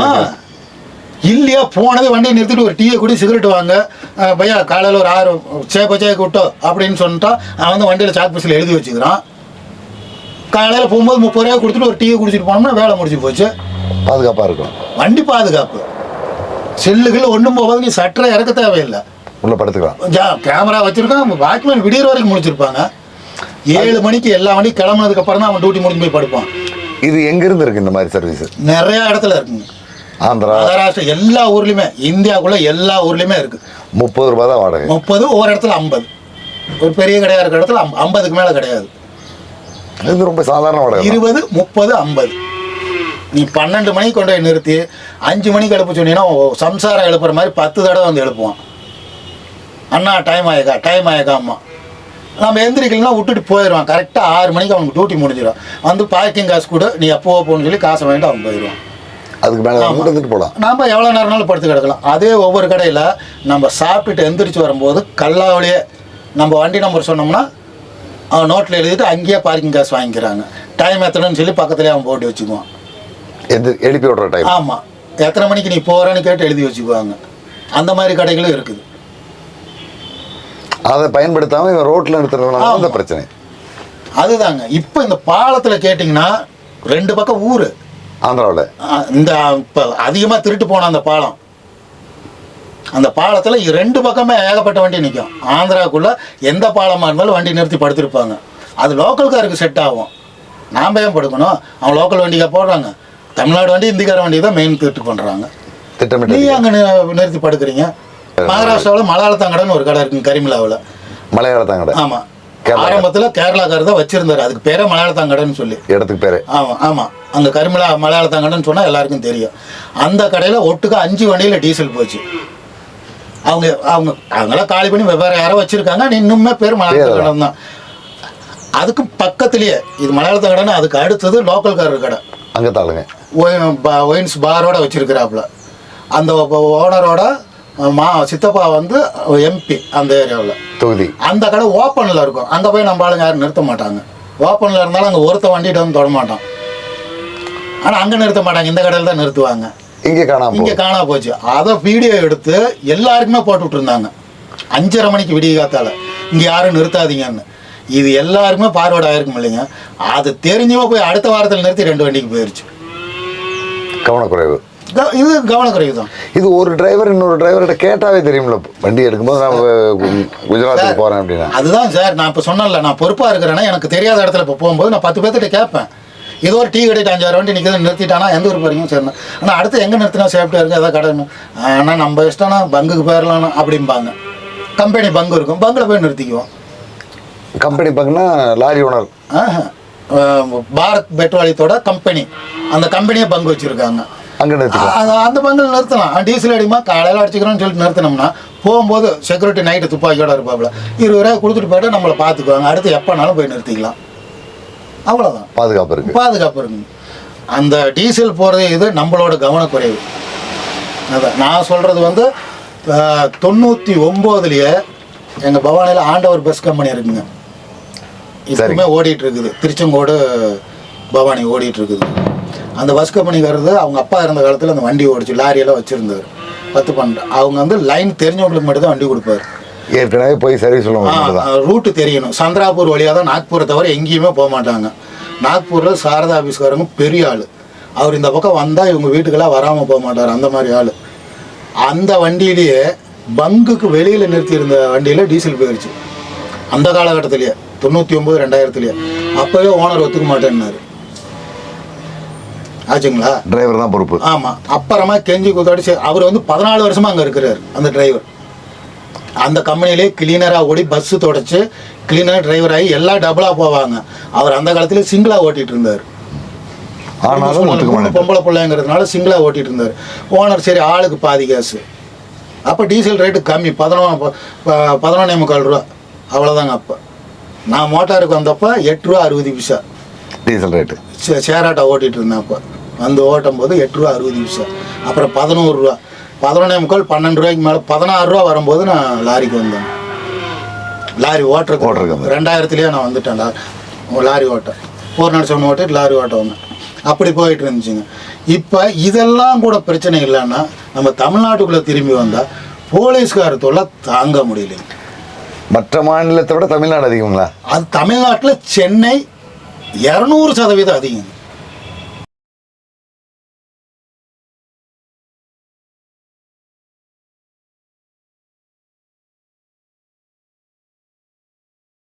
இல்லையா போனது வண்டியை நிறுத்திட்டு ஒரு டீயை குடி சிகரெட் வாங்க. பையா காலையில் ஒரு ஆறு சேப்ப சேக்க விட்டோ அப்படின்னு சொல்லிட்டா அவன் வந்து வண்டியில் சாக் பீஸில் எழுதி வச்சுக்கிறான். காலையில் போகும்போது முப்பது ரூபாய் கொடுத்துட்டு ஒரு டீயை குடிச்சிட்டு போனோம்னா வேலை முடிஞ்சு போச்சு. பாதுகாப்பா இருக்கும் வண்டி பாதுகாப்பு. செல்லுகள் ஒன்றும் போகாது நீ சட்டரை இறக்க தேவையில்லை. உள்ள படுத்துக்கலாம். கேமரா வச்சிருக்கான் வாட்ச்மேன் விடியற வரைக்கும் முடிச்சிருப்பாங்க. ஏழு மணிக்கு எல்லா வண்டியும் கிளம்புனதுக்கு அப்புறம் தான் அவன் டியூட்டி முடிஞ்சு போய் படுப்பான். இது எங்க இருந்து இருக்கு இந்த மாதிரி சர்வீஸ் நிறைய இடத்துல இருக்குங்க ஆந்திரா. மகாராஷ்டிரா எல்லா ஊர்லயுமே இந்தியாவுக்குள்ள எல்லா ஊர்லயுமே இருக்கு. முப்பது ரூபாய் தான் வாடகை. முப்பது ஒவ்வொரு இடத்துல ஐம்பது. ஒரு பெரிய கடையா இருக்கிற இடத்துல ஐம்- ஐம்பதுக்கு மேல கிடையாது. இது ரொம்ப சாதாரண வாடகை. இருபது முப்பது ஐம்பது. நீ பன்னெண்டு மணிக்கு கொண்டு போய் நிறுத்தி அஞ்சு மணிக்கு எழுப்ப சொன்னீங்கன்னா சம்சாரம் எழுப்புற மாதிரி பத்து தடவை வந்து எழுப்புவான். அண்ணா டைம் ஆயிருக்கா டைம் ஆயிருக்கா அம்மா. நம்ம எந்திரிக்கலன்னா விட்டுட்டு போயிடுவான். கரெக்டாக ஆறு மணிக்கு அவனுக்கு டியூட்டி முடிஞ்சிடும். வந்து பார்க்கிங் காசு கூட நீ எப்போ போகணும்னு சொல்லி காசை வாங்கிட்டு அவன் போயிடுவான். அதுக்கு மேல போலாம் நம்ம எவ்வளோ நேரம்னாலும் படுத்து கிடக்கலாம். அதே ஒவ்வொரு கடையில் நம்ம சாப்பிட்டுட்டு எந்திரிச்சு வரும்போது கல்லாவிலேயே நம்ம வண்டி நம்பர் சொன்னோம்னா அவன் நோட்டில் எழுதிட்டு அங்கேயே பார்க்கிங் காசு வாங்கிக்கிறாங்க. டைம் எத்தனைன்னு சொல்லி பக்கத்துலேயே அவன் போட்டு வச்சுக்குவான். எந்த எழுப்பி விடுற டைம் ஆமாம் எத்தனை மணிக்கு நீ போகிறேன்னு கேட்டு எழுதி வச்சுக்குவாங்க. அந்த மாதிரி கடைகளும் இருக்குது. அதை பயன்படுத்தாம இவன் ரோட்ல நிறுத்துறதுனால தான் இந்த பிரச்சனை. அதுதாங்க. இப்போ இந்த பாலத்தில் கேட்டிங்கன்னா ரெண்டு பக்கம் ஊர். ஆந்திராவில். இந்த இப்போ அதிகமாக திருட்டு போன அந்த பாலம். அந்த பாலத்தில் ரெண்டு பக்கமே ஏகப்பட்ட வண்டி நிற்கும் ஆந்திராவுக்குள்ள எந்த பாலமாக இருந்தாலும் வண்டி நிறுத்தி படுத்திருப்பாங்க. அது லோக்கல்காருக்கு செட் ஆகும். நாம் ஏன் படுக்கணும்? அவன் லோக்கல் வண்டிக்கா போடுறாங்க. தமிழ்நாடு வண்டி இந்திக்கார வண்டி தான் மெயின் திருட்டு பண்ணுறாங்க திட்டமிட்டு அங்கே நிறுத்தி படுக்கிறீங்க? மகாராஷ்டிராவில் மலையாளத்தாங்கடன்னு ஒரு கடை இருக்குங்க கரிமிலாவில். மலையாளத்தாங்கட ஆமாம். ஆரம்பத்தில் கேரளாக்காரர் தான் வச்சிருந்தாரு. அதுக்கு பேரே மலையாளத்தாங்கடன்னு சொல்லி. இடத்துக்கு பேரு. ஆமாம் ஆமாம் அங்கே கரிமலா மலையாளத்தாங்கன்னு சொன்னால் எல்லாருக்கும் தெரியும். அந்த கடையில் ஒட்டுக்கா அஞ்சு வண்டியில் டீசல் போச்சு. அவங்க அவங்க அவங்களாம் காலி பண்ணி வெவ்வேறு யாரோ வச்சுருக்காங்க. இன்னுமே பேர் மலையாளத்தாங்கடம் தான். அதுக்கு பக்கத்துலேயே இது மலையாளத்தாங்கடன்னு அதுக்கு அடுத்தது லோக்கல்காரர் கடை. அங்க தாளுங்க ஒயின்ஸ் பாரோட வச்சிருக்கிறாப்புல. அந்த ஓனரோட மா சித்தப்பா வந்து எம்பி அந்த ஏரியாவில். தொகுதி. அந்த கடை ஓப்பனில் இருக்கும். அங்கே போய் நம்ம ஆளுங்க யாரும் நிறுத்த மாட்டாங்க. ஓப்பனில் இருந்தாலும் அங்கே ஒருத்த வண்டிகிட்ட வந்து தொட மாட்டான். ஆனால் அங்கே நிறுத்த மாட்டாங்க. இந்த கடையில் தான் நிறுத்துவாங்க. இங்க காணாம இங்கே போகுது. காணா போச்சு. அதை வீடியோ எடுத்து எல்லாருக்குமே போட்டு விட்டுருந்தாங்க. அஞ்சரை மணிக்கு விடிய காத்தால. இங்கே யாரும் நிறுத்தாதீங்கன்னு. இது எல்லாருக்குமே பார்வைட் ஆயிருக்கும் இல்லைங்க. அது தெரிஞ்சுமே போய் அடுத்த வாரத்தில் நிறுத்தி ரெண்டு வண்டிக்கு போயிருச்சு. கவனக்குறைவு. இது கவனக்குறைவு தான். இது ஒரு டிரைவர் இன்னொரு டிரைவர்கிட்ட கேட்டாவே தெரியும்ல. வண்டி எடுக்கும்போது நான் குஜராத்துக்கு போறேன் அப்படின்னா. அதுதான் சார் நான் இப்போ சொன்னேன்ல நான் பொறுப்பாக இருக்கிறேன்னா எனக்கு தெரியாத இடத்துல இப்போ போகும்போது நான் பத்து பேர்த்திட்ட கேட்பேன். ஏதோ ஒரு டீ கடைட்டு அஞ்சாறு வண்டி நிற்கிது நிறுத்திட்டானா எந்த ஊர் போறீங்க சரிண்ணா ஆனால் அடுத்து எங்கே நிறுத்தினா சேஃப்டியாக இருக்குது எதாவது கடை ஆனால் நம்ம இஷ்டம்னா பங்குக்கு போயிடலாம் அப்படிம்பாங்க. கம்பெனி பங்கு இருக்கும் பங்கில் போய் நிறுத்திக்குவோம். கம்பெனி பங்குனா லாரி ஓனர் பாரத் பெட்ரோலியத்தோட கம்பெனி அந்த கம்பெனியே பங்கு வச்சுருக்காங்க. அங்க அந்த பங்கில் நிறுத்தலாம். டீசல் அடிமா காலையில் அடிச்சுக்கிறோம்னு சொல்லிட்டு நிறுத்தினோம்னா போகும்போது செக்யூரிட்டி நைட்டு துப்பாக்கியோட இருப்பாப்புல. இருபது ரூபாய் கொடுத்துட்டு போயிட்டு நம்மளை பார்த்துக்குவாங்க. அடுத்து எப்போனாலும் போய் நிறுத்திக்கலாம். அவ்வளோதான் பாதுகாப்பு இருக்கு. பாதுகாப்பு இருக்குங்க அந்த டீசல் போகிறது இது நம்மளோட கவனக்குறைவு. அதான் நான் சொல்கிறது வந்து தொண்ணூற்றி ஒம்போதுலேயே எங்கள் பவானியில் ஆண்டவர் பஸ் கம்பெனி இருக்குங்க. இப்பவுமே ஓடிட்டு இருக்குது திருச்செங்கோடு பவானி ஓடிட்டு இருக்குது அந்த பஸ் கம்பெனிக்காரது அவங்க அப்பா இருந்த காலத்தில் அந்த வண்டி ஓடிச்சு லாரியெல்லாம் வச்சுருந்தார். பத்து பன்னெண்டு அவங்க வந்து லைன் தெரிஞ்சவங்களுக்கு மட்டும் தான் வண்டி கொடுப்பாரு. ஏற்கனவே போய் சர்வீஸ் சொல்ல தான். ரூட்டு தெரியணும். சந்திராபூர் வழியாக தான் நாக்பூரை தவிர எங்கேயுமே போக மாட்டாங்க. நாக்பூரில் சாரதா ஆஃபீஸ்காரங்க பெரிய ஆள். அவர் இந்த பக்கம் வந்தால் இவங்க வீட்டுக்கெல்லாம் வராமல் போக மாட்டார் அந்த மாதிரி ஆள். அந்த வண்டியிலேயே பங்குக்கு வெளியில் நிறுத்தியிருந்த வண்டியில் டீசல் போயிடுச்சு அந்த காலகட்டத்திலேயே தொண்ணூற்றி ஒம்பது ரெண்டாயிரத்துலேயே. அப்போவே ஓனர் ஒத்துக்க மாட்டேன்னாரு. ஆச்சுங்களா? டிரைவர் தான் பொறுப்பு. ஆமாம் அப்புறமா கெஞ்சி கூத்தாடி அவர் வந்து பதினாலு வருஷமாக அங்கே இருக்கிறார் அந்த டிரைவர் அந்த கம்பெனிலே கிளீனராக ஓடி பஸ்ஸு தொடச்சி கிளீனர் டிரைவர் ஆகி எல்லாம் டபுளாக போவாங்க. அவர் அந்த காலத்துல சிங்கிளாக ஓட்டிட்டு இருந்தார். ஆனாலும் பொம்பளை பிள்ளைங்கிறதுனால சிங்கிளாக ஓட்டிட்டு இருந்தார். ஓனர் சரி ஆளுக்கு பாதி காசு. அப்போ டீசல் ரேட்டு கம்மி. பதினொன்று பதினொன்னே முக்கால் ரூபா. அவ்வளோதாங்க அப்போ. நான் மோட்டாருக்கு வந்தப்போ எட்டு ரூபா அறுபது பைசா. டீசல் ரேட்டு சே- சேராட்டை ஓட்டிகிட்டு இருந்தேன் அப்போ. வந்து ஓட்டும் போது எட்டு ரூபா அறுபது பைசா. அப்புறம் பதினோரு ரூபா. பதினொன்னே முக்கால் பன்னெண்டு ரூபாய்க்கு மேலே பதினாறு ரூபா வரும்போது நான் லாரிக்கு வந்தேன். லாரி ஓட்டுறதுக்கு வந்து. ரெண்டாயிரத்துலேயே நான் வந்துட்டேன் லாரி. ஓட்ட. ஃபோர் நாட் செவன் ஓட்டிட்டு லாரி ஓட்ட வந்தேன். அப்படி போயிட்டு இருந்துச்சுங்க. இப்போ இதெல்லாம் கூட பிரச்சனை இல்லைன்னா நம்ம தமிழ்நாட்டுக்குள்ளே திரும்பி வந்தால் போலீஸ்கார தொல்லை தாங்க முடியலைங்க. மற்ற மாநிலத்தை விட தமிழ்நாடு அதிகங்களா அது தமிழ்நாட்டில் சென்னை இரநூறு சதவீதம் அதிகம்